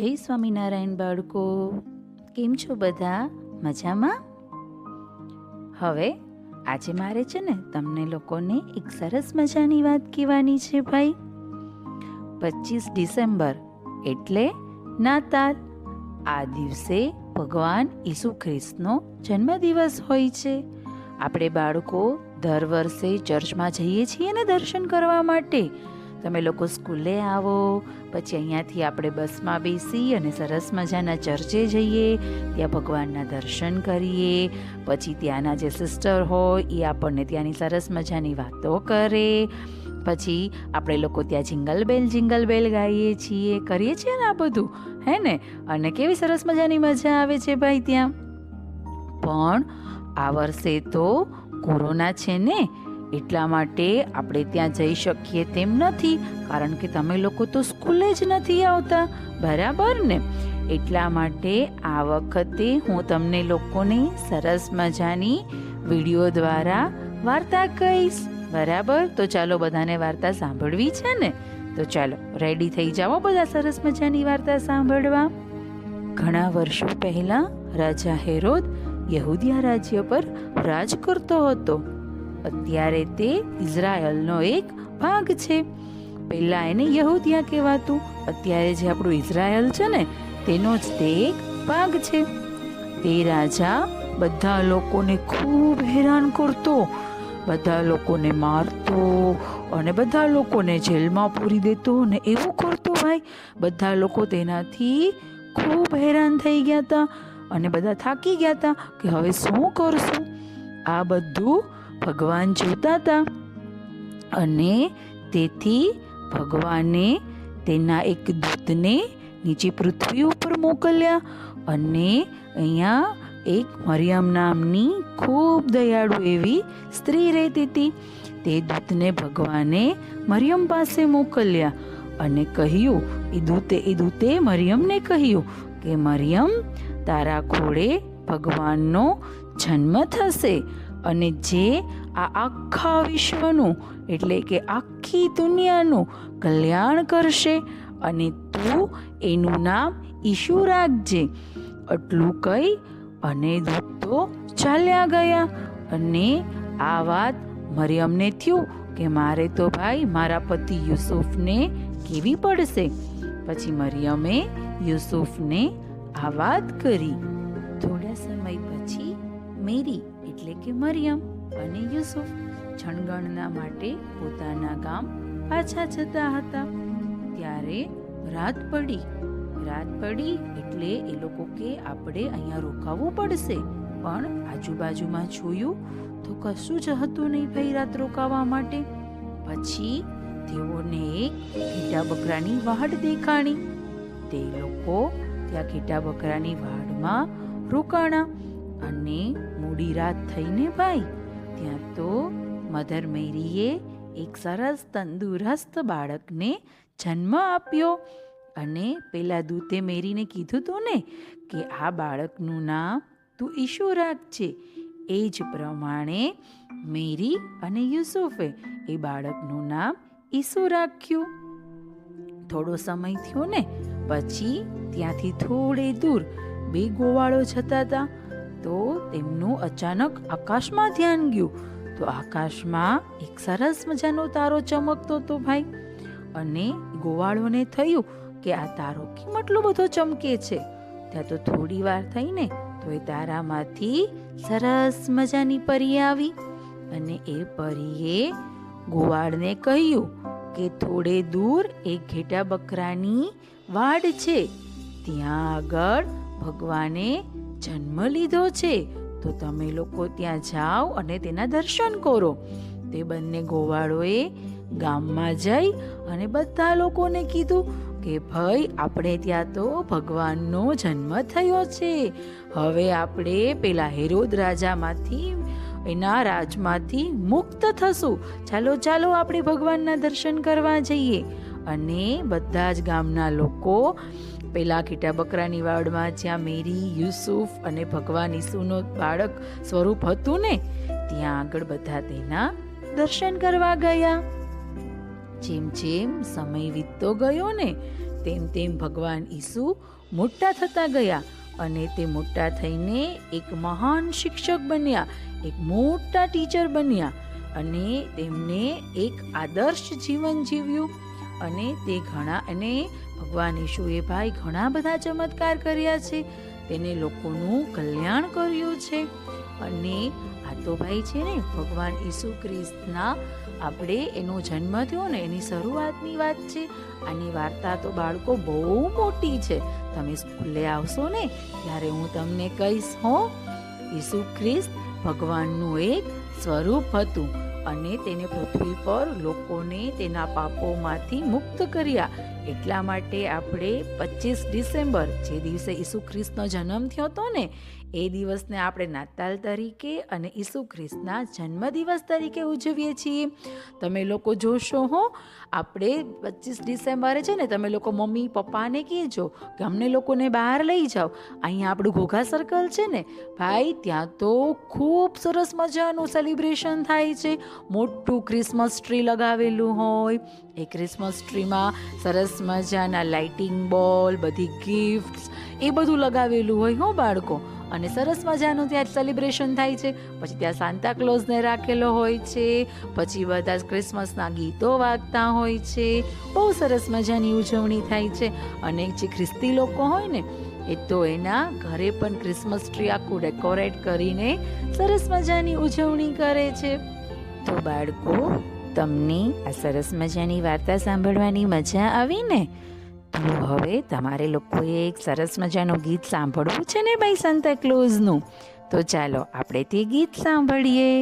જય સ્વામિનારાયણ બાળકો. કેમ છો બધા? મજામાં? હવે આજે મારે છે ને તમને લોકોને એક સરસ મજાની વાત કહેવાની છે ભાઈ. પચીસ ડિસેમ્બર એટલે નાતાલ. આ દિવસે ભગવાન ઈસુ ખ્રિસ્તનો જન્મદિવસ હોય છે. આપણે બાળકો દર વર્ષે ચર્ચમાં જઈએ છીએ ને દર્શન કરવા માટે. તમે લોકો સ્કૂલે આવો, પછી અહીંયાથી આપણે બસમાં બેસી અને સરસ મજાના ચર્ચે જઈએ, ત્યાં ભગવાનના દર્શન કરીએ, પછી ત્યાંના જે સિસ્ટર હોય એ આપણને ત્યાંની સરસ મજાની વાતો કરે, પછી આપણે લોકો ત્યાં જિંગલ બેલ જિંગલ બેલ ગાઈએ છીએ. કરીએ છીએ ને આ બધું, હે ને? અને કેવી સરસ મજાની મજા આવે છે ભાઈ ત્યાં. પણ આ વર્ષે તો કોરોના છે ને એટલા માટે આપણે ત્યાં જઈ શકીએ તેમ નથી, કારણ કે તમે લોકો તો સ્કૂલે જ નથી આવતા, બરાબર ને? એટલા માટે આ વખતે હું તમને લોકોને સરસ મજાની વીડિયો દ્વારા વાર્તા કહીશ, બરાબર? તો ચાલો બધાને વાર્તા સાંભળવી છે ને? તો ચાલો રેડી થઈ જાઓ બધા સરસ મજાની વાર્તા સાંભળવા? ઘણા વર્ષો પહેલા રાજા હેરોદ યહૂદિયા રાજ્ય પર રાજ કરતો હતો. અત્યારે તે ઇઝરાયલનો એક ભાગ છે. પહેલા એને યહૂદિયા કહેવાતું, અત્યારે જે આપણું ઇઝરાયલ છે ને, તેનો જ તે એક ભાગ છે. તે રાજા બધા લોકોને ખૂબ હેરાન કરતો, બધા લોકોને મારતો અને બધા લોકોને જેલમાં પૂરી દેતો ને એવું કરતો ભાઈ. બધા લોકો તેનાથી ખૂબ હેરાન થઈ ગયા હતા અને બધા થાકી ગયા હતા કે હવે શું કરશું? આ બધું ભગવાન જોતા હતા. અને તેથી ભગવાને તેના એક દૂતને નીચે પૃથ્વી ઉપર મોકલ્યા અને અહીંયા એક મરિયમ નામની ખૂબ દયાળુ એવી સ્ત્રી રહેતી હતી. તે દૂતને ભગવાને મરિયમ પાસે મોકલ્યા અને કહ્યું, એ દૂતે એ દૂતે મરિયમને કહ્યું કે, મરિયમ, તારા ખોળે ભગવાનનો જન્મ થશે. અને જે આ આખા વિશ્વનું, એટલે કે આખી દુનિયાનું કલ્યાણ કરશે અને તું એનું નામ ઈશુ રાખજે. આટલું કહી અને દૂતો ચાલ્યા ગયા અને આ વાત મરિયમને થયું કે મારે તો ભાઈ મારા પતિ યુસુફને કેવી પડશે? પછી મરિયમે યુસુફને આ વાત કરી. થોડા સમય પછી મેરી એટલે કે મરિયમ અને યુસુફ છણગણના માટે પોતાના ગામ પાછા જતા હતા. ત્યારે રાત પડી. રાત પડી એટલે એ લોકો કે આપણે અહીંયા રોકાવું પડશે. પણ આજુબાજુમાં જોયું તો કશું જ હતું નહીં ભાઈ રાત રોકાવા માટે. પછી તેઓને એક ઘેટા બકરાની વાડ દેખાણી. તે લોકો ત્યાં ઘીટા બકરાની વાડમાં રોકાણા અને મોડી રાત થઈને ભાઈ, ત્યાં તો મધર મેરીએ એક સરસ તંદુરસ્ત બાળકને જન્મ આપ્યો અને પેલા દૂતે મેરીને કીધું તું ને કે આ બાળકનું નામ તું ઈશુ રાખજે એ જ પ્રમાણે મેરી અને યુસુફે એ બાળકનું નામ ઈસુ રાખ્યું. થોડો સમય થયો ને, પછી ત્યાંથી થોડે દૂર બે ગોવાળો જતા હતા. તો તેમનું અચાનક આકાશમાં ધ્યાન ગયું. તો આકાશમાં એક સરસ મજાનો તારો ચમકતો હતો ભાઈ. અને ગોવાળોને થયું કે આ તારો કેમ આટલો બધો ચમકે છે? ત્યાં તો થોડી વાર થઈને તો એ તારામાંથી સરસ મજાની પરી આવી. અને એ પરીએ ગોવાળને કહ્યું કે થોડે દૂર એક ઘેટા બકરાની વાડ છે. ત્યાં આગળ ભગવાને જન્મ લીધો છે, તો તમે લોકો ત્યાં જાઓ અને તેના દર્શન કરો. તે બંને ગોવાળોએ ગામમાં જઈ અને બધા લોકોને કીધું કે, ભાઈ, આપણે ત્યાં તો ભગવાનનો જન્મ થયો છે. હવે આપણે પેલા હેરોદ રાજામાંથી, એના રાજમાંથી મુક્ત થશું. ચાલો ચાલો આપણે ભગવાનના દર્શન કરવા જઈએ. અને બધા જ ગામના લોકો પેલા ઘેટા બકરાની વાડમાં જ્યાં મેરી, યુસુફ અને ભગવાન ઈસુનો બાળક સ્વરૂપ હતું ને, ત્યાં આગળ બધા તેના દર્શન કરવા ગયા. જેમ જેમ સમય વીતતો ગયો ને, તેમ તેમ ભગવાન ઈસુ મોટા થતા ગયા અને તે મોટા થઈને એક મહાન શિક્ષક બન્યા, એક મોટા ટીચર બન્યા અને તેમને એક આદર્શ જીવન જીવ્યું. અને તે ઘણા અને ભગવાન ઈશુએ ભાઈ ઘણા બધા ચમત્કાર કર્યા છે. તેને લોકોનું કલ્યાણ કર્યું છે. અને આ તો ભાઈ છે ને, ભગવાન ઈસુ ખ્રિસ્તના આપણે એનો જન્મ થયો ને, એની શરૂઆતની વાત છે. આની વાર્તા તો બાળકો બહુ મોટી છે. તમે સ્કૂલે આવશો ને, ત્યારે હું તમને કહીશ, હો. ઈસુ ખ્રિસ્ત ભગવાનનું એક સ્વરૂપ હતું. અને તેને પૃથ્વી પર લોકોને તેના પાપોમાંથી મુક્ત કર્યા. એટલા માટે આપણે પચીસ ડિસેમ્બર, જે દિવસે ઈસુ ખ્રિસ્તનો જન્મ થયો હતો ને, એ દિવસને આપણે નાતાલ તરીકે અને ઈસુ ખ્રિસ્તના જન્મદિવસ તરીકે ઉજવીએ છીએ. તમે લોકો જોશો હો, આપણે પચીસ ડિસેમ્બરે છે ને, તમે લોકો મમ્મી, પપ્પાને કહેજો કે અમને લોકોને બહાર લઈ જાઓ. અહીંયા આપણું ઘોઘા સર્કલ છે ને, ભાઈ, ત્યાં તો ખૂબ સરસ મજાનું સેલિબ્રેશન થાય છે. મોટું ક્રિસમસ ટ્રી લગાવેલું હોય, એ ક્રિસમસ ટ્રીમાં મજાના લાઇટિંગ બોલ બધી ગિફ્ટ્સ એ બધું લગાવેલું હોય હો બાળકો. અને સરસ મજાનું ત્યાં સેલિબ્રેશન થાય છે. પછી ત્યાં સાન્તા ક્લોઝને રાખેલો હોય છે. પછી બધા ક્રિસમસના ગીતો વાગતા હોય છે. બહુ સરસ મજાની ઉજવણી થાય છે. અને જે ખ્રિસ્તી લોકો હોય ને, એ તો એના ઘરે પણ ક્રિસમસ ટ્રી આખું ડેકોરેટ કરીને સરસ મજાની ઉજવણી કરે છે. તો બાળકો તમને આ સરસ મજાની વાર્તા સાંભળવાની મજા આવી ને તો હવે તમારે લોકોએ એક સરસ મજાનું ગીત સાંભળવું છે ને ભાઈ સંતા ક્લોઝનું તો ચાલો આપણે તે ગીત સાંભળીએ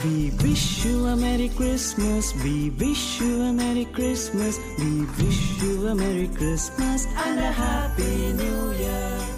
We wish you a Merry Christmas. We wish you a Merry Christmas. We wish you a Merry Christmas and a Happy New Year.